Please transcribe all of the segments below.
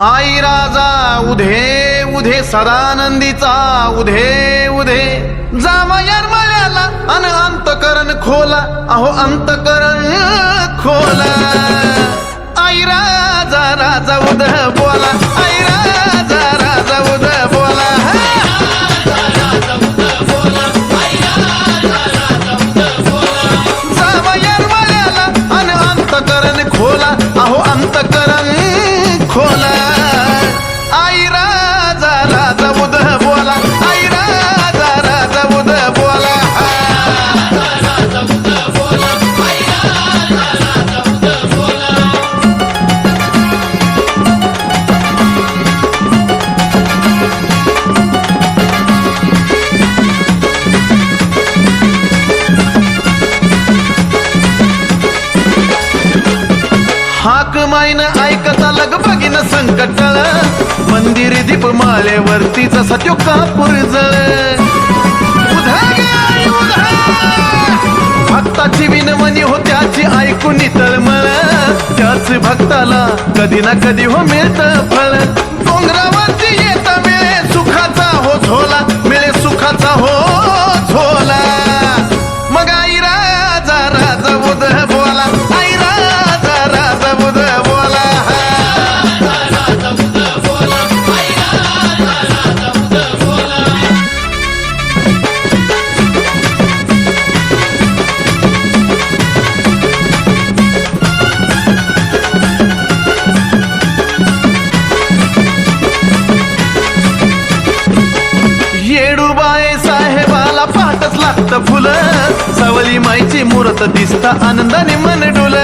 आई राजा उधे उधे सदानंदीचा उधे उधे. जावयार मळ्याला अन अंतकरण खोला अहो अंतकरण खोला. आई राजा राजा उध बोला. हाक माईन ऐकता लग संकट मंदिर दीप माळेवरती जसा त्यो कापूर जळ. भक्ताची विनमनी हो त्याची ऐकून तळमळ त्याच भक्ताला कधी ना कधी हो मिळत फळ. डोंगरावरती येत मिळे सुखाचा हो झोला. लागतं फुल सवली माईची मूर्त दिसता आनंदाने मन डुल.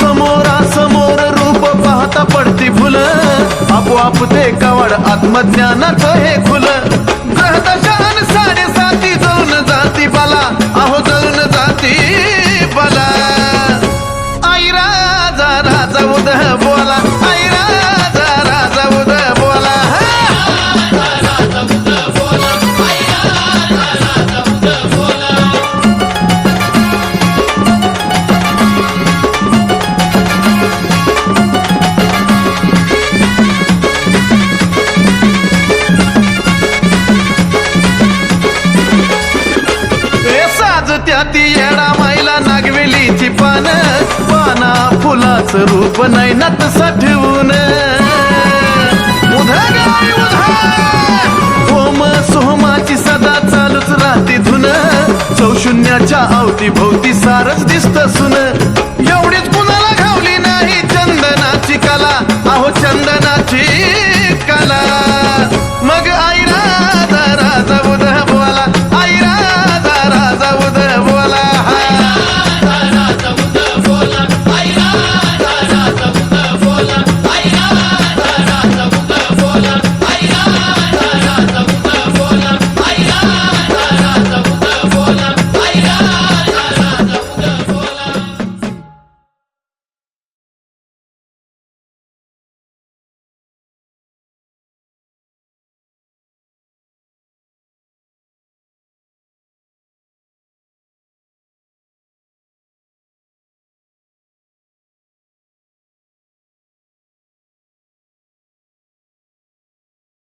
समोरा समोर रूप पाहता पडती फुल. आपोआप ते कवड आत्मज्ञानाचं हे खुलं. ग्रहदशान साडेसाती जाऊन जाती बाला. त्याती येडा माईला नागवेलीची पान. पाना फुलाचं रूप नैनात साठवून उधा गाय ओम सोमाची सदा चालूच राहते धुन. चौशून्याच्या अवती भोवती सारच दिसत सुन.